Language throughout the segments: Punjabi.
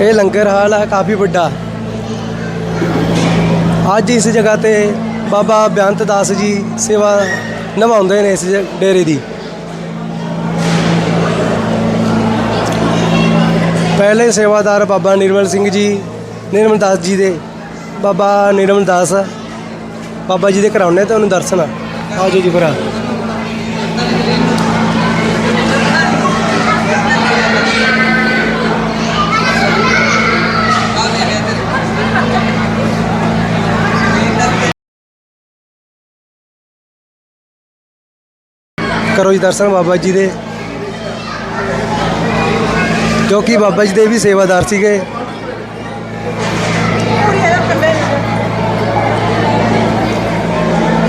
ਇਹ ਲੰਗਰ ਹਾਲ ਹੈ ਕਾਫੀ ਵੱਡਾ। ਅੱਜ ਇਸ ਜਗ੍ਹਾ ਤੇ ਬਾਬਾ ਬੇਅੰਤ ਦਾਸ ਜੀ ਸੇਵਾ ਨਿਭਾਉਂਦੇ ਨੇ ਇਸ ਡੇਰੇ ਦੀ। ਪਹਿਲੇ ਸੇਵਾਦਾਰ ਬਾਬਾ ਨਿਰਮਲ ਸਿੰਘ ਜੀ, ਨਿਰਮਲ ਦਾਸ ਜੀ ਦੇ ਬਾਬਾ ਨਿਰਮਲ ਦਾਸ, ਬਾਬਾ ਜੀ ਦੇ ਕਰਾਉਣੇ ਤੇ ਉਹਨੂੰ ਦਰਸ਼ਨ। ਆਜੋ ਜੀ ਭਰਾ। ਕਰੋ ਜੀ ਦਰਸ਼ਨ ਬਾਬਾ ਜੀ ਦੇ। ਜੋ ਕਿ ਬਾਬਾ ਜੀ ਦੇ ਵੀ ਸੇਵਾਦਾਰ ਸੀਗੇ।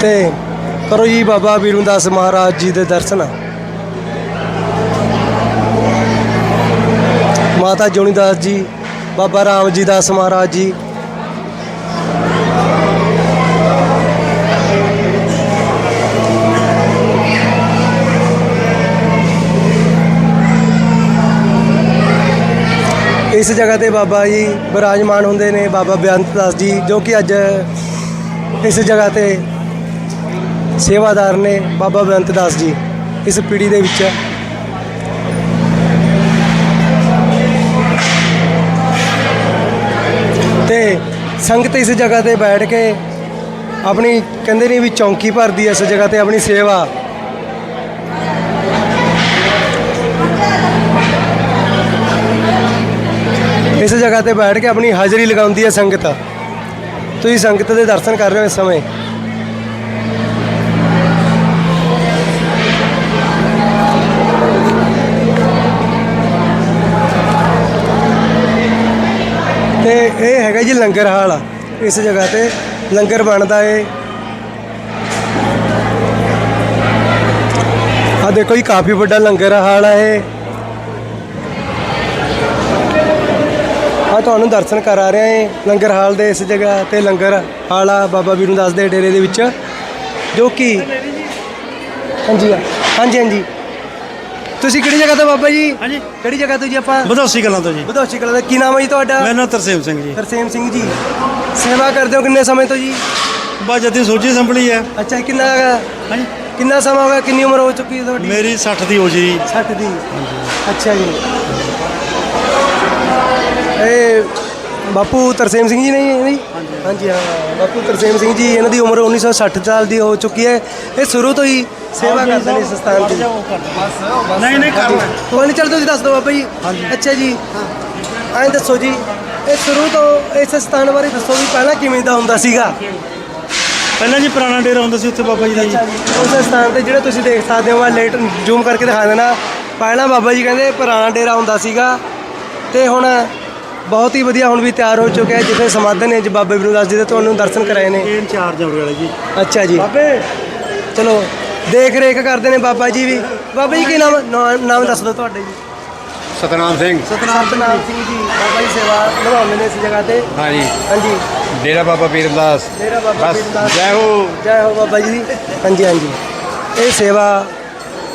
ਤੇ ਕਰੋ ਜੀ ਬਾਬਾ ਵੀਰੂਦਾਸ ਮਹਾਰਾਜ ਜੀ ਦੇ ਦਰਸ਼ਨ। ਮਾਤਾ ਜੋਨੀਦਾਸ ਜੀ, ਬਾਬਾ ਰਾਮ ਜੀ ਦਾਸ ਮਹਾਰਾਜ ਜੀ ਇਸ ਜਗ੍ਹਾ ਤੇ ਬਾਬਾ ਜੀ ਬਿਰਾਜਮਾਨ ਹੁੰਦੇ ਨੇ, ਬਾਬਾ ਬੇਅੰਤ ਦਾਸ ਜੀ, ਜੋ ਕਿ ਅੱਜ ਇਸ ਜਗ੍ਹਾ ਤੇ ਸੇਵਾਦਾਰ ਨੇ, ਬਾਬਾ ਬੇਅੰਤ ਦਾਸ ਜੀ, ਇਸ ਪੀੜ੍ਹੀ ਦੇ ਵਿੱਚ। ਤੇ ਸੰਗਤ ਇਸ ਜਗ੍ਹਾ ਤੇ ਬੈਠ ਕੇ ਆਪਣੀ, ਕਹਿੰਦੇ ਨੇ ਵੀ ਚੌਂਕੀ ਭਰਦੀ ਹੈ, ਇਸ ਜਗ੍ਹਾ ਤੇ ਆਪਣੀ ਸੇਵਾ ਇਸ ਜਗ੍ਹਾ ਤੇ ਬੈਠ ਕੇ ਆਪਣੀ ਹਾਜ਼ਰੀ ਲਗਾਉਂਦੀ ਹੈ ਸੰਗਤ। ਤੁਸੀਂ ਸੰਗਤ ਦੇ ਦਰਸ਼ਨ ਕਰ ਰਹੇ ਹੋ ਇਸ ਸਮੇਂ। ਤੇ ਇਹ ਹੈਗਾ ਜੀ ਲੰਗਰ ਹਾਲ। ਇਸ ਜਗ੍ਹਾ ਤੇ ਲੰਗਰ ਬਣਦਾ ਏ। ਆ ਦੇਖੋ ਜੀ, ਕਾਫੀ ਵੱਡਾ ਲੰਗਰ ਹਾਲ ਹੈ ਇਹ। ਆ ਤੁਹਾਨੂੰ ਦਰਸ਼ਨ ਕਰਾ ਰਹੇ ਹਾਂ ਲੰਗਰ ਹਾਲ ਦੇ ਇਸ ਜਗ੍ਹਾ ਤੇ ਲੰਗਰ ਹਾਲ ਆ ਬਾਬਾ ਵੀਰੂ ਦਾਸ ਦੇ ਡੇਰੇ ਦੇ ਵਿੱਚ ਜੋ ਕਿ ਹਾਂਜੀ ਆ ਹਾਂਜੀ ਹਾਂਜੀ। ਤੁਸੀਂ ਕਿਹੜੀ ਜਗ੍ਹਾ ਤੋਂ ਬਾਬਾ ਜੀ? ਹਾਂਜੀ। ਕਿਹੜੀ ਜਗ੍ਹਾ ਤੋਂ ਜੀ ਆਪਾਂ? ਬਧੌਸੀ ਗੱਲਾਂ ਤੋਂ ਜੀ। ਬਧੌਚੀ ਕਲਾ ਦਾ ਕੀ ਨਾਮ ਹੈ ਜੀ ਤੁਹਾਡਾ? ਮੇਰਾ ਨਾਮ ਤਰਸੇਮ ਸਿੰਘ ਜੀ। ਤਰਸੇਮ ਸਿੰਘ ਜੀ। ਸੇਵਾ ਕਰਦੇ ਹੋ ਕਿੰਨੇ ਸਮੇਂ ਤੋਂ ਜੀ? ਬਸ ਜਦੀ ਸੋਚੀ ਸੰਭਲੀ ਹੈ। ਅੱਛਾ ਕਿੰਨਾ ਹਾਂਜੀ। ਕਿੰਨਾ ਸਮਾਂ ਹੋ ਗਿਆ? ਕਿੰਨੀ ਉਮਰ ਹੋ ਚੁੱਕੀ ਹੈ ਤੁਹਾਡੀ? ਮੇਰੀ 60 ਦੀ ਹੋ ਜੀ। 60 ਦੀ। ਅੱਛਾ ਜੀ ਇਹ ਬਾਪੂ ਤਰਸੇਮ ਸਿੰਘ ਜੀ ਨਹੀਂ ਨਹੀਂ ਹਾਂਜੀ। ਹਾਂ ਬਾਪੂ ਤਰਸੇਮ ਸਿੰਘ ਜੀ ਇਹਨਾਂ ਦੀ ਉਮਰ 1960 ਸਾਲ ਦੀ ਹੋ ਚੁੱਕੀ ਹੈ। ਇਹ ਸ਼ੁਰੂ ਤੋਂ ਹੀ ਸੇਵਾ ਕਰਦੇ ਨੇ ਇਸ ਸਥਾਨ ਦੀ। ਨਹੀਂ ਨਹੀਂ ਕਰਨਾ। ਕੋਈ ਨਹੀਂ ਚੱਲ ਤੁਸੀਂ ਦੱਸ ਦਿਓ ਬਾਬਾ ਜੀ। ਅੱਛਾ ਜੀ। ਐਂ ਦੱਸੋ ਜੀ ਇਹ ਸ਼ੁਰੂ ਤੋਂ ਇਸ ਸਥਾਨ ਬਾਰੇ ਦੱਸੋ ਵੀ ਪਹਿਲਾਂ ਕਿਵੇਂ ਦਾ ਹੁੰਦਾ ਸੀਗਾ? ਪਹਿਲਾਂ ਜੀ ਪੁਰਾਣਾ ਡੇਰਾ ਹੁੰਦਾ ਸੀ ਉੱਥੇ ਬਾਬਾ ਜੀ ਦਾ ਜੀ। ਉਸ ਸਥਾਨ ਤੇ ਜਿਹੜੇ ਤੁਸੀਂ ਦੇਖ ਸਕਦੇ ਹੋ ਮੈਂ ਲੇਟ ਜ਼ੂਮ ਕਰਕੇ ਦਿਖਾ ਦੇਣਾ। ਪਹਿਲਾਂ ਬਾਬਾ ਜੀ ਕਹਿੰਦੇ ਪੁਰਾਣਾ ਡੇਰਾ ਹੁੰਦਾ ਸੀਗਾ। ਤੇ ਹੁਣ ਬਹੁਤ ਹੀ ਵਧੀਆ ਹੁਣ ਵੀ ਤਿਆਰ ਹੋ ਚੁੱਕਿਆ ਹੈ ਜਿੱਥੇ ਸਮਾਧਨ ਨੇ ਜੀ ਬਾਬੇ ਵਿਰੂ ਦਾਸ ਜੀ ਦੇ ਤੁਹਾਨੂੰ ਦਰਸ਼ਨ ਕਰਾਏ ਨੇ। ਇੰਚਾਰਜ ਆਉਣ ਵਾਲਾ ਜੀ। ਅੱਛਾ ਜੀ। ਬਾਬੇ! ਚਲੋ ਦੇਖ ਰੇਖ ਕਰਦੇ ਨੇ ਬਾਬਾ ਜੀ ਵੀ। ਬਾਬਾ ਜੀ ਕੀ ਨਾਮ ਨਾਮ ਦੱਸ ਦਿਓ ਤੁਹਾਡੇ ਜੀ। ਸਤਨਾਮ ਸਿੰਘ। ਸਤਨਾਮ ਸਿੰਘ ਜੀ। ਬਾਬਾ ਜੀ ਸੇਵਾ ਨਿਭਾਉਂਦੇ ਨੇ ਇਸ ਜਗ੍ਹਾ ਤੇ। ਹਾਂਜੀ। ਹਾਂਜੀ। ਡੇਰਾ ਬਾਬਾ ਪੀਰਦਾਸ ਮੇਰਾ ਬਾਬਾ ਬਸ ਜੈ ਹੋ। ਜੈ ਹੋ ਬਾਬਾ ਜੀ। ਹਾਂਜੀ ਹਾਂਜੀ। ਇਹ ਸੇਵਾ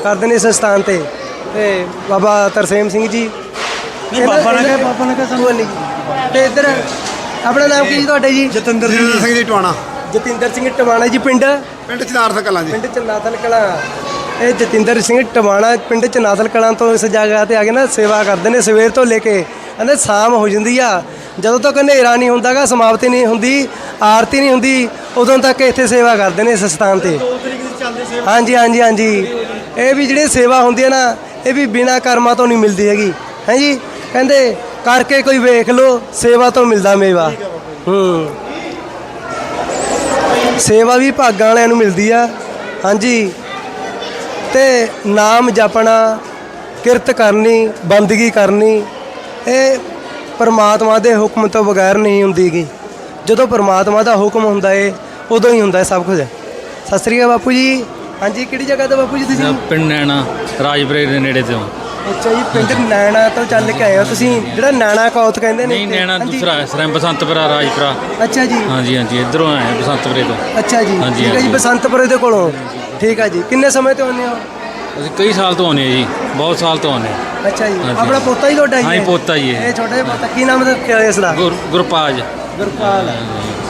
ਕਰਦੇ ਨੇ ਇਸ ਸਥਾਨ ਤੇ। ਤੇ ਬਾਬਾ ਤਰਸੇਮ ਸਿੰਘ ਜੀ ਨਹੀਂ ਬਾਬਾ ਨੇ ਕਿਹਾ ਬਾਬਾ ਨੇ ਕਿਹਾ ਸਾਨੂੰ ਕੋਈ ਨਹੀਂ। ਤੇ ਇੱਧਰ ਆਪਣਾ ਨਾਮ ਕੀ ਜੀ ਤੁਹਾਡਾ ਜੀ? ਜਤਿੰਦਰ ਸਿੰਘ ਜੀ। ਟਵਾਣਾ। ਜਤਿੰਦਰ ਸਿੰਘ ਟਵਾਣਾ ਜੀ ਪਿੰਡ? ਪਿੰਡ ਚਨਾਰਥ ਕਲਾਂ ਜੀ। ਪਿੰਡ ਚਨਾਥਲ ਕਲਾਂ। ਇਹ ਜਤਿੰਦਰ ਸਿੰਘ ਟਵਾਣਾ ਪਿੰਡ ਚਨਾਥਲ ਕਲਾਂ ਤੋਂ ਇਸ ਜਗ੍ਹਾ ਤੇ ਆ ਕੇ ਨਾ ਸੇਵਾ ਕਰਦੇ ਨੇ ਸਵੇਰ ਤੋਂ ਲੈ ਕੇ ਕਹਿੰਦੇ ਸ਼ਾਮ ਹੋ ਜਾਂਦੀ ਆ। ਜਦੋਂ ਤੱਕ ਹਨੇਰਾ ਨਹੀਂ ਹੁੰਦਾਗਾ ਸਮਾਪਤੀ ਨਹੀਂ ਹੁੰਦੀ ਆਰਤੀ ਨਹੀਂ ਹੁੰਦੀ ਉਦੋਂ ਤੱਕ ਇੱਥੇ ਸੇਵਾ ਕਰਦੇ ਨੇ ਇਸ ਸਥਾਨ ਤੇ। ਹਾਂਜੀ ਹਾਂਜੀ ਹਾਂਜੀ। ਇਹ ਵੀ ਜਿਹੜੀ ਸੇਵਾ ਹੁੰਦੀ ਹੈ ਨਾ ਇਹ ਵੀ ਬਿਨਾ ਕਰਮਾਂ ਤੋਂ ਨਹੀਂ ਮਿਲਦੀ ਹੈਗੀ। ਹੈ ਜੀ? ਕਹਿੰਦੇ ਕਰਕੇ ਕੋਈ ਵੇਖ ਲੋ ਸੇਵਾ ਤੋਂ ਮਿਲਦਾ ਮੇਵਾ। ਹੂੰ। ਸੇਵਾ ਵੀ ਭਾਗਾਂ ਵਾਲਿਆਂ ਨੂੰ ਮਿਲਦੀ ਆ। ਹਾਂਜੀ। ਤੇ ਨਾਮ ਜਪਣਾ ਕਿਰਤ ਕਰਨੀ ਬੰਦਗੀ ਕਰਨੀ ਇਹ ਪਰਮਾਤਮਾ ਦੇ ਹੁਕਮ ਤੋਂ ਬਗੈਰ ਨਹੀਂ ਹੁੰਦੀਗੀ ਜਦੋਂ ਪਰਮਾਤਮਾ ਦਾ ਹੁਕਮ ਹੁੰਦਾ ਏ ਉਦੋਂ ਹੀ ਹੁੰਦਾ ਸਭ ਕੁਝ। ਸਤਿ ਸ੍ਰੀ ਅਕਾਲ ਬਾਪੂ ਜੀ। ਹਾਂਜੀ ਕਿਹੜੀ ਜਗ੍ਹਾ ਤੋਂ ਬਾਪੂ ਜੀ ਤੁਸੀਂ? ਪਿੰਡ ਨੈਣਾ ਰਾਜਪੁਰੇ ਦੇ ਨੇੜੇ ਤੋਂ। ਅੱਛਾ ਜੀ ਪਿੰਡ ਨੈਣਾ ਤੋਂ ਚੱਲ ਕੇ ਆਏ ਹੋ ਤੁਸੀਂ। ਜਿਹੜਾ ਨੈਣਾ ਕੌਤ ਕਹਿੰਦੇ ਨੇ ਨਹੀਂ ਇੱਥੇ। ਨੈਣਾ ਹਾਂਜੀ। ਦੂਸਰਾ ਹੈ ਸਰਮ ਬਸੰਤਪੁਰਾ ਰਾਜਪੁਰਾ। ਅੱਛਾ ਜੀ। ਹਾਂਜੀ ਹਾਂਜੀ ਇਧਰੋਂ ਆਏ ਹਾਂ ਬਸੰਤਪੁਰੇ ਤੋਂ। ਅੱਛਾ ਜੀ। ਹਾਂਜੀ, ਠੀਕ ਹੈ ਜੀ ਹਾਂਜੀ। ਬਸੰਤਪੁਰੇ ਦੇ ਕੋਲੋਂ। ਠੀਕ ਹੈ ਜੀ। ਕਿੰਨੇ ਸਮੇਂ ਤੋਂ ਆਉਂਦੇ ਹੋ? ਅਸੀਂ ਕਈ ਸਾਲ ਤੋਂ ਆਉਂਦੇ ਹਾਂ ਜੀ। ਬਹੁਤ ਸਾਲ ਤੋਂ ਆਉਂਦੇ ਹਾਂ। ਅੱਛਾ ਜੀ। ਹਾਂਜੀ। ਆਪਣਾ ਪੋਤਾ ਹੀ ਤੁਹਾਡਾ ਜੀ ਹਾਂਜੀ, ਇਹ? ਪੋਤਾ ਜੀ ਇਹ। ਇਹ ਛੋਟਾ ਜਿਹਾ ਪੋਤਾ। ਕੀ ਨਾਮ ਦਾ ਇਸ ਦਾ? ਗੁਰ ਗੁਰਪਾਜ। ਗੁਰਪਾਲ।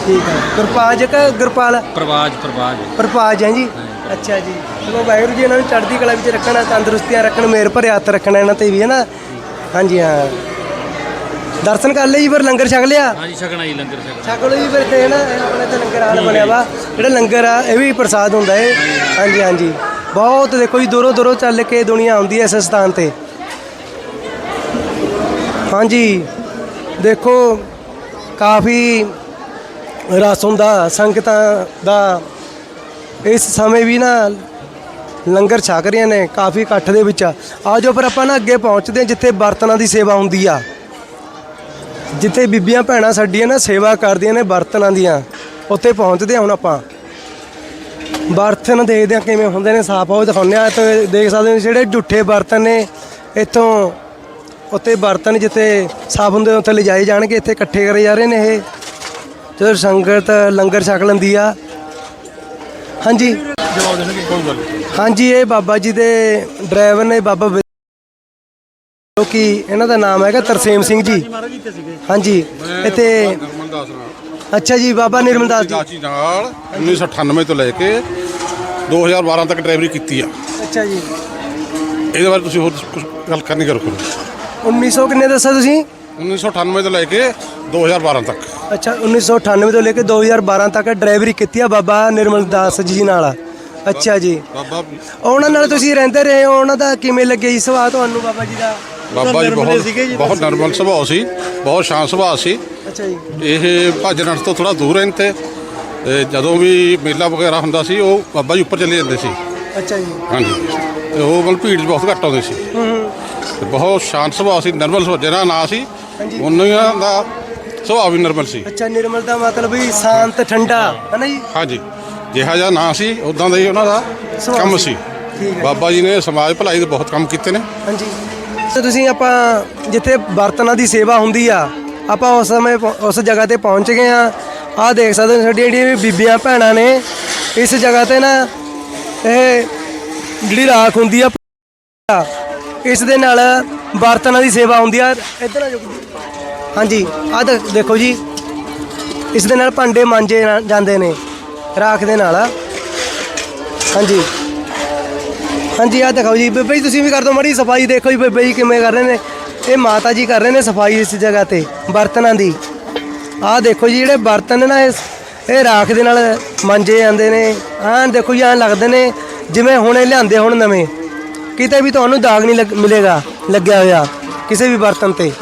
ਠੀਕ ਹੈ। ਗੁਰਪਾਜ ਕਿ ਗੁਰਪਾਲ? ਪ੍ਰਵਾਜ ਪ੍ਰਵਾਜ ਪ੍ਰਪਾਜ ਹੈ ਜੀ। ਅੱਛਾ ਜੀ। ਚਲੋ ਵਾਹਿਗੁਰੂ ਜੀ ਇਹਨਾਂ ਨੂੰ ਚੜ੍ਹਦੀ ਕਲਾ ਵਿੱਚ ਰੱਖਣਾ ਤੰਦਰੁਸਤੀਆਂ ਰੱਖਣ ਮੇਰ ਭਰੇ ਹੱਥ ਰੱਖਣਾ ਇਹਨਾਂ ਤੇ ਵੀ ਹੈ ਨਾ? ਹਾਂਜੀ ਹਾਂ। ਦਰਸ਼ਨ ਕਰ ਲਏ ਜੀ ਫਿਰ ਲੰਗਰ ਛਕ ਲਿਆ? ਹਾਂਜੀ ਛਕਣਾ ਜੀ ਲੰਗਰ ਛਕਣਾ। ਛਕ ਲਓ ਜੀ ਫਿਰ ਤੇ ਨਾ? ਇਹ ਆਪਣੇ ਤੇ ਲੰਗਰ ਹਾਲ ਬਣਿਆ ਵਾ। ਜਿਹੜਾ ਲੰਗਰ ਆ ਇਹ ਵੀ ਪ੍ਰਸਾਦ ਹੁੰਦਾ ਹੈ ਹਾਂਜੀ ਹਾਂਜੀ। ਬਹੁਤ ਦੇਖੋ ਜੀ ਦੂਰੋਂ ਦੂਰੋਂ ਚੱਲ ਕੇ ਦੁਨੀਆ ਆਉਂਦੀ ਹੈ ਇਸ ਸਥਾਨ ਤੇ। ਹਾਂਜੀ। ਦੇਖੋ ਕਾਫੀ ਰਸ ਹੁੰਦਾ ਸੰਗਤਾਂ ਦਾ। ਇਸ ਸਮੇਂ ਵੀ ਨਾ ਲੰਗਰ ਛਕ ਰਹੀਆਂ ਨੇ ਕਾਫੀ ਇਕੱਠ ਦੇ ਵਿੱਚ। ਆ ਜਾਓ ਪਰ ਆਪਾਂ ਨਾ ਅੱਗੇ ਪਹੁੰਚਦੇ ਹਾਂ ਜਿੱਥੇ ਬਰਤਨਾਂ ਦੀ ਸੇਵਾ ਹੁੰਦੀ ਆ। ਜਿੱਥੇ ਬੀਬੀਆਂ ਭੈਣਾਂ ਸਾਡੀਆਂ ਨਾ ਸੇਵਾ ਕਰਦੀਆਂ ਨੇ ਬਰਤਨਾਂ ਦੀਆਂ। ਉੱਥੇ ਪਹੁੰਚਦੇ ਹਾਂ ਹੁਣ ਆਪਾਂ। ਬਰਤਨ ਦੇਖਦੇ ਹਾਂ ਕਿਵੇਂ ਹੁੰਦੇ ਨੇ, ਸਾਫ਼ ਉਹ ਦਿਖਾਉਂਦੇ ਆ ਤੇ ਦੇਖ ਸਕਦੇ ਹੋ ਜਿਹੜੇ ਝੁੱਠੇ ਬਰਤਨ ਨੇ, ਇੱਥੋਂ ਉੱਥੇ ਬਰਤਨ ਜਿੱਥੇ ਸਾਫ਼ ਹੁੰਦੇ ਉੱਥੇ ਲਿਜਾਏ ਜਾਣਗੇ। ਇੱਥੇ ਇਕੱਠੇ ਕਰੇ ਜਾ ਰਹੇ ਨੇ ਇਹ। ਜਦੋਂ ਸੰਗਤ ਲੰਗਰ ਛਕ ਲੈਂਦੀ ਆ ਹਾਂਜੀ। ਜਵਾਬ ਦੇਣਗੇ ਕੋਈ ਗੱਲ ਹਾਂਜੀ ਇਹ ਬਾਬਾ ਜੀ ਦੇ ਡਰਾਈਵਰ ਨੇ ਬਾਬਾ ਜੋ ਕਿ ਇਹਨਾਂ ਦਾ ਨਾਮ ਹੈਗਾ ਤਰਸੇਮ ਸਿੰਘ ਜੀ। ਹਾਂਜੀ ਇੱਥੇ ਨਿਰਮਲ ਦਾਸ ਨਾਲ। ਅੱਛਾ ਜੀ ਬਾਬਾ ਨਿਰਮਲ ਦਾਸ ਜੀ। ਚਾਚੀ ਨਾਲ 1998 ਤੋਂ ਲੈ ਕੇ 2012 ਤੱਕ ਡਰਾਈਵਰੀ ਕੀਤੀ ਆ। ਅੱਛਾ ਜੀ। ਇਹਦੇ ਬਾਰੇ ਤੁਸੀਂ ਹੋਰ ਕੁਝ ਗੱਲ ਕਰਨੀ ਕਰੋ। ਕਰੋ 1900 ਕਿੰਨੇ ਦੱਸਿਆ ਤੁਸੀਂ? 1998 ਤੋਂ ਲੈ ਕੇ 2012 ਤੱਕ। ਅੱਛਾ 1998 ਤੋਂ ਲੈ ਕੇ 2012 ਤੱਕ ਡਰਾਈਵਰੀ ਕੀਤੀ ਆ ਬਾਬਾ ਨਿਰਮਲ ਦਾਸ ਜੀ ਨਾਲ। ਅੱਛਾ ਜੀ। ਬਾਬਾ ਉਹਨਾਂ ਨਾਲ ਤੁਸੀਂ ਰਹਿੰਦੇ ਰਹੇ ਹੋ? ਉਹਨਾਂ ਦਾ ਕਿਵੇਂ ਲੱਗਿਆ ਜੀ ਸੁਭਾਅ ਤੁਹਾਨੂੰ ਬਾਬਾ ਜੀ ਦਾ? ਬਾਬਾ ਜੀ ਬਹੁਤ ਬਹੁਤ ਨਰਮਲ ਸੁਭਾਅ ਸੀ ਬਹੁਤ ਸ਼ਾਂਤ ਸੁਭਾਅ ਸੀ। ਅੱਛਾ ਜੀ। ਇਹ ਭੱਜ ਨੱਠ ਤੋਂ ਥੋੜਾ ਦੂਰ ਰਹਿੰਦੇ ਤੇ ਜਦੋਂ ਵੀ ਮੇਲਾ ਵਗੈਰਾ ਹੁੰਦਾ ਸੀ ਉਹ ਬਾਬਾ ਜੀ ਉੱਪਰ ਚਲੇ ਜਾਂਦੇ ਸੀ। ਅੱਛਾ ਜੀ। ਹਾਂਜੀ। ਤੇ ਉਹ ਮਤਲਬ ਭੀੜ ਬਹੁਤ ਘੱਟ ਆਉਂਦੇ ਸੀ। ਬਹੁਤ ਸ਼ਾਂਤ ਸੁਭਾਅ ਸੀ ਨਰਮਲ ਸੁਭਾਅ ਜਿਹਦਾ ਨਾਂ ਸੀ ਹਾਂਜੀ। ਉਹਨਾਂ ਦਾ ਸੁਭਾਅ ਵੀ ਨਰਮਲ ਸੀ। ਅੱਛਾ ਨਿਰਮਲ ਦਾ ਮਤਲਬ ਵੀ ਸ਼ਾਂਤ ਠੰਡਾ ਹੈ ਨਾ ਜੀ? ਹਾਂਜੀ। ਜਿਹਾ ਜਿਹਾ ਨਾਂ ਸੀ ਉਦਾਂ ਦਾ ਹੀ ਉਹਨਾਂ ਦਾ ਸੁਭਾਅ ਕੰਮ ਸੀ। ਸੀ। ਠੀਕ ਹੈ ਬਾਬਾ ਜੀ ਨੇ ਸਮਾਜ ਭਲਾਈ ਦੇ ਬਹੁਤ ਕੰਮ ਕੀਤੇ ਨੇ। ਹਾਂਜੀ। ਤੇ ਤੁਸੀਂ ਆਪਾਂ ਜਿੱਥੇ ਬਰਤਨਾਂ ਦੀ ਸੇਵਾ ਹੁੰਦੀ ਆ ਆਪਾਂ ਉਸ ਸਮੇਂ ਪਹੁੰ- ਉਸ ਜਗ੍ਹਾ ਤੇ ਪਹੁੰਚ ਗਏ ਆ ਆਹ ਦੇਖ ਸਕਦੇ ਹੋ ਸਾਡੀਆਂ ਜਿਹੜੀਆਂ ਬੀਬੀਆਂ ਭੈਣਾਂ ਨੇ ਇਸ ਜਗ੍ਹਾ ਤੇ ਨਾ ਇਹ ਜਿਹੜੀ ਰਾਖ ਹੁੰਦੀ ਆ ਇਸ ਦੇ ਨਾਲ ਬਰਤਨਾਂ ਦੀ ਸੇਵਾ ਹੁੰਦੀ ਆ। ਇੱਧਰ ਆ ਜਾਓ। ਹਾਂਜੀ ਆਹ ਦੇਖ- ਜੀ। ਇਸ ਦੇ ਨਾਲ ਭਾਂਡੇ ਮਾਂਜੇ ਜਾਂਦੇ ਨੇ। ਰਾਖ ਦੇ ਨਾਲ ਹਾਂਜੀ। ਹਾਂਜੀ ਆ ਦਿਖਾਓ ਜੀ। ਬੇਬੇ ਜੀ ਤੁਸੀਂ ਵੀ ਕਰ ਦਿਓ ਮੜੀ ਸਫ਼ਾਈ। ਦੇਖੋ ਜੀ ਬੇਬੇ ਜੀ ਕਿਵੇਂ ਕਰ ਰਹੇ ਨੇ। ਇਹ ਮਾਤਾ ਜੀ ਕਰ ਰਹੇ ਨੇ ਸਫ਼ਾਈ ਇਸ ਜਗ੍ਹਾ ਤੇ ਬਰਤਨਾਂ ਦੀ। ਆਹ ਦੇਖੋ ਜੀ ਜਿਹੜੇ ਬਰਤਨ ਨੇ ਨਾ ਇਹ ਇਹ ਰਾਖ ਦੇ ਨਾਲ ਮਾਂਜੇ ਜਾਂਦੇ ਨੇ। ਆਹ ਦੇਖੋ ਜੀ ਐਂ ਲੱਗਦੇ ਨੇ। ਜਿਵੇਂ ਹੁਣੇ ਲਿਆਂਦੇ ਹੁਣ ਨਵੇਂ। ਕਿਤੇ ਵੀ ਤੁਹਾਨੂੰ ਦਾਗ ਨਹੀਂ ਲੱਗ- ਮਿਲੇਗਾ, ਲੱਗਿਆ ਹੋਇਆ, ਕਿਸੇ ਵੀ ਬਰਤਨ ਤੇ।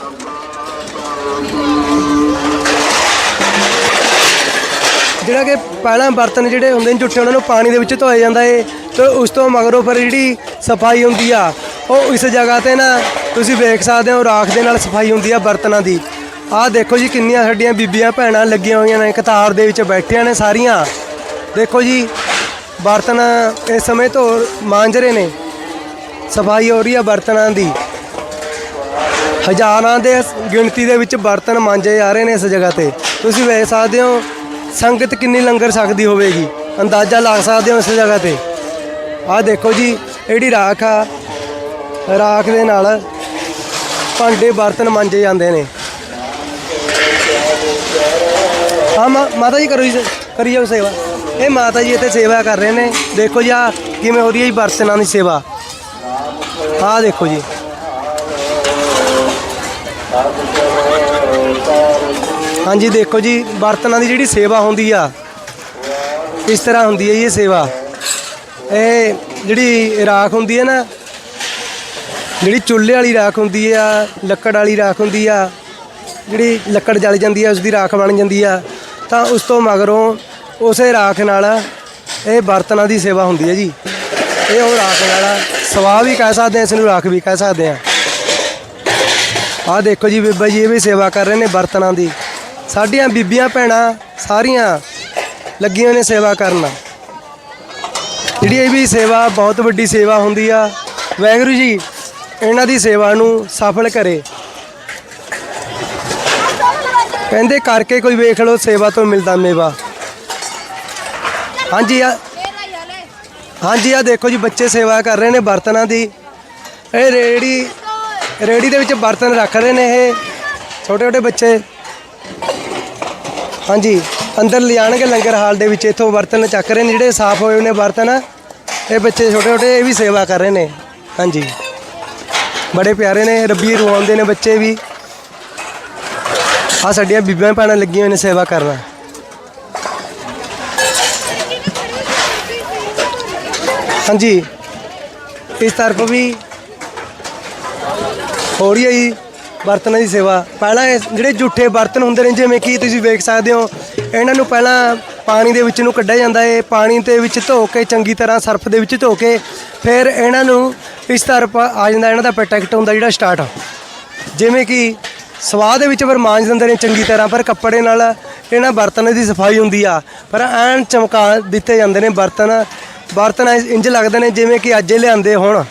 ਜਿਹੜਾ ਕਿ ਪਹਿਲਾਂ ਬਰਤਨ ਜਿਹੜੇ ਹੁੰਦੇ ਨੇ ਝੁੱਟੇ ਉਹਨਾਂ ਨੂੰ ਪਾਣੀ ਦੇ ਵਿੱਚ ਧੋਇਆ ਜਾਂਦਾ ਏ, ਤੇ ਉਸ ਤੋਂ ਮਗਰੋਂ ਫਿਰ ਜਿਹੜੀ ਸਫ਼ਾਈ ਹੁੰਦੀ ਆ, ਉਹ ਇਸ ਜਗ੍ਹਾ ਤੇ ਨਾ ਤੁਸੀਂ ਵੇਖ ਸਕਦੇ ਹੋ, ਰਾਖ ਦੇ ਨਾਲ ਸਫ਼ਾਈ ਹੁੰਦੀ ਆ ਬਰਤਨਾਂ ਦੀ। ਆਹ ਦੇਖੋ ਜੀ ਕਿੰਨੀਆਂ ਸਾਡੀਆਂ ਬੀਬੀਆਂ ਭੈਣਾਂ ਲੱਗੀਆਂ ਹੋਈਆਂ ਨੇ, ਕਤਾਰ ਦੇ ਵਿੱਚ ਬੈਠੀਆਂ ਨੇ ਸਾਰੀਆਂ। ਦੇਖੋ ਜੀ, ਬਰਤਨ ਇਸ ਸਮੇਂ ਤੋਂ ਮਾਂਜ ਰਹੇ ਨੇ। ਸਫ਼ਾਈ ਹੋ ਰਹੀ ਆ ਬਰਤਨਾਂ ਦੀ। ਹਜ਼ਾਰਾਂ ਦੇ ਗਿਣਤੀ ਦੇ ਵਿੱਚ ਬਰਤਨ ਮਾਂਜੇ ਜਾ ਰਹੇ ਨੇ ਇਸ ਜਗ੍ਹਾ ਤੇ। ਤੁਸੀਂ ਵੇਖ ਸਕਦੇ ਹੋ, ਸੰਗਤ ਕਿੰਨੀ ਲੰਗਰ ਸਕਦੀ ਹੋਵੇਗੀ। ਅੰਦਾਜ਼ਾ ਲਾ ਸਕਦੇ ਹੋ ਇਸ ਜਗ੍ਹਾ ਤੇ। ਆਹ ਦੇਖੋ ਜੀ ਇਹੜੀ ਰਾਖ ਆ। ਰਾਖ ਦੇ ਨਾਲ ਭਾਂਡੇ ਬਰਤਨ ਮਾਂਜੇ ਜਾਂਦੇ ਨੇ। ਹਾਂ, ਮਾ- ਮਾਤਾ ਜੀ ਕਰੋ ਜੀ ਕਰੀ ਜਾਓ ਸੇਵਾ। ਇਹ ਮਾਤਾ ਜੀ ਇੱਥੇ ਸੇਵਾ ਕਰ ਰਹੇ ਨੇ। ਦੇਖੋ ਜੀ ਆ ਕਿਵੇਂ ਹੋ ਰਹੀ ਹੈ ਜੀ ਬਰਤਨਾਂ ਦੀ ਸੇਵਾ। ਆਹ ਦੇਖੋ ਜੀ। ਹਾਂਜੀ, ਦੇਖੋ ਜੀ, ਬਰਤਨਾਂ ਦੀ ਜਿਹੜੀ ਸੇਵਾ ਹੁੰਦੀ ਆ, ਇਸ ਤਰ੍ਹਾਂ ਹੁੰਦੀ ਹੈ ਜੀ ਇਹ ਸੇਵਾ। ਇਹ ਜਿਹੜੀ ਰਾਖ ਹੁੰਦੀ ਹੈ ਨਾ, ਜਿਹੜੀ ਚੁੱਲ੍ਹੇ ਵਾਲੀ ਰਾਖ ਹੁੰਦੀ ਆ, ਲੱਕੜ ਵਾਲੀ ਰਾਖ ਹੁੰਦੀ ਆ, ਜਿਹੜੀ ਲੱਕੜ ਜਲ ਜਾਂਦੀ ਆ ਉਸ ਦੀ ਰਾਖ ਬਣ ਜਾਂਦੀ ਆ, ਤਾਂ ਉਸ ਤੋਂ ਮਗਰੋਂ ਉਸੇ ਰਾਖ ਨਾਲ ਇਹ ਬਰਤਨਾਂ ਦੀ ਸੇਵਾ ਹੁੰਦੀ ਹੈ ਜੀ। ਇਹ ਉਹ ਰਾਖ ਨਾਲ ਸਵਾਹ ਵੀ ਕਹਿ ਸਕਦੇ ਆ, ਇਸ ਨੂੰ ਰਾਖ ਵੀ ਕਹਿ ਸਕਦੇ ਆ। ਆਹ ਦੇਖੋ ਜੀ ਬੀਬਾ ਜੀ, ਇਹ ਵੀ ਸੇਵਾ ਕਰ ਰਹੇ ਨੇ ਬਰਤਨਾਂ ਦੀ। ਸਾਡੀਆਂ ਬੀਬੀਆਂ, ਭੈਣਾਂ ਸਾਰੀਆਂ ਲੱਗੀਆਂ ਹੋਈਆਂ ਨੇ ਸੇਵਾ ਕਰਨ। ਜਿਹੜੀ ਇਹ ਵੀ ਸੇਵਾ, ਬਹੁਤ ਵੱਡੀ ਸੇਵਾ ਹੁੰਦੀ ਆ। ਵਾਹਿਗੁਰੂ ਜੀ, ਇਹਨਾਂ ਦੀ ਸੇਵਾ ਨੂੰ ਸਫਲ ਕਰੇ। ਕਹਿੰਦੇ, ਕਰਕੇ ਕੋਈ ਵੇਖ ਲਓ, ਸੇਵਾ ਤੋਂ ਮਿਲਦਾ ਮੇਵਾ। ਹਾਂਜੀ, ਆ ਹਾਂਜੀ ਆ ਦੇਖੋ ਜੀ, ਬੱਚੇ ਸੇਵਾ ਕਰ ਰਹੇ ਨੇ ਬਰਤਨਾਂ ਦੀ। ਇਹ ਰੇੜੀ ਰੇੜੀ ਦੇ ਵਿੱਚ ਬਰਤਨ ਰੱਖ ਰਹੇ ਨੇ ਇਹ। ਛੋਟੇ ਛੋਟੇ ਬੱਚੇ। ਹਾਂਜੀ, ਅੰਦਰ ਲਿਆਣਗੇ ਲੰਗਰ ਹਾਲ ਦੇ ਵਿੱਚ, ਇੱਥੋਂ ਬਰਤਨ ਚੱਕ ਰਹੇ ਨੇ, ਜਿਹੜੇ ਸਾਫ਼ ਹੋਏ ਨੇ ਬਰਤਨ। ਇਹ ਬੱਚੇ ਛੋਟੇ ਛੋਟੇ, ਇਹ ਵੀ ਸੇਵਾ ਕਰ ਰਹੇ ਨੇ। ਹਾਂਜੀ। ਬੜੇ ਪਿਆਰੇ ਨੇ, ਰੱਬੀ ਰਵਾਉਂਦੇ ਨੇ ਬੱਚੇ ਵੀ। ਆ ਸਾਡੀਆਂ ਬੀਬੀਆਂ ਭੈਣਾਂ ਲੱਗੀਆਂ ਹੋਈਆਂ ਨੇ ਸੇਵਾ ਕਰਨ। ਹਾਂਜੀ। ਇਸ ਤਰਫ ਵੀ ਹੋ ਰਹੀ ਹੈ ਜੀ ਬਰਤਨਾਂ ਦੀ ਸੇਵਾ। ਪਹਿਲਾਂ ਇਹ ਜਿਹੜੇ ਝੂਠੇ ਬਰਤਨ ਹੁੰਦੇ ਨੇ, ਜਿਵੇਂ ਕਿ ਤੁਸੀਂ ਵੇਖ ਸਕਦੇ ਹੋ, ਇਹਨਾਂ ਨੂੰ ਪਹਿਲਾਂ ਪਾਣੀ ਦੇ ਵਿੱਚ ਨੂੰ ਕੱਢਿਆ ਜਾਂਦਾ ਹੈ ਪਾਣੀ ਦੇ ਵਿੱਚ ਧੋ ਕੇ ਚੰਗੀ ਤਰ੍ਹਾਂ ਸਰਫ ਦੇ ਵਿੱਚ ਧੋ ਕੇ ਫਿਰ ਇਹਨਾਂ ਨੂੰ ਇਸ ਤਰਫ ਆ ਜਾਂਦਾ, ਇਹਨਾਂ ਦਾ ਪ੍ਰੋਟੈਕਟ ਹੁੰਦਾ ਜਿਹੜਾ ਸਟਾਰਟ ਜਿਵੇਂ ਕਿ ਸਵਾਹ ਦੇ ਵਿੱਚ ਫਿਰ ਮਾਂਜ ਦਿੰਦੇ ਨੇ ਚੰਗੀ ਤਰ੍ਹਾਂ, ਪਰ ਕੱਪੜੇ ਨਾਲ ਇਹਨਾਂ ਬਰਤਨਾਂ ਦੀ ਸਫ਼ਾਈ ਹੁੰਦੀ ਆ। ਪਰ ਐਨ ਚਮਕਾ ਦਿੱਤੇ ਜਾਂਦੇ ਨੇ ਬਰਤਨ ਬਰਤਨ ਇੰਜ ਲੱਗਦੇ ਨੇ ਜਿਵੇਂ ਕਿ ਅੱਜ ਹੀ ਲਿਆਂਦੇ ਹੋਣ।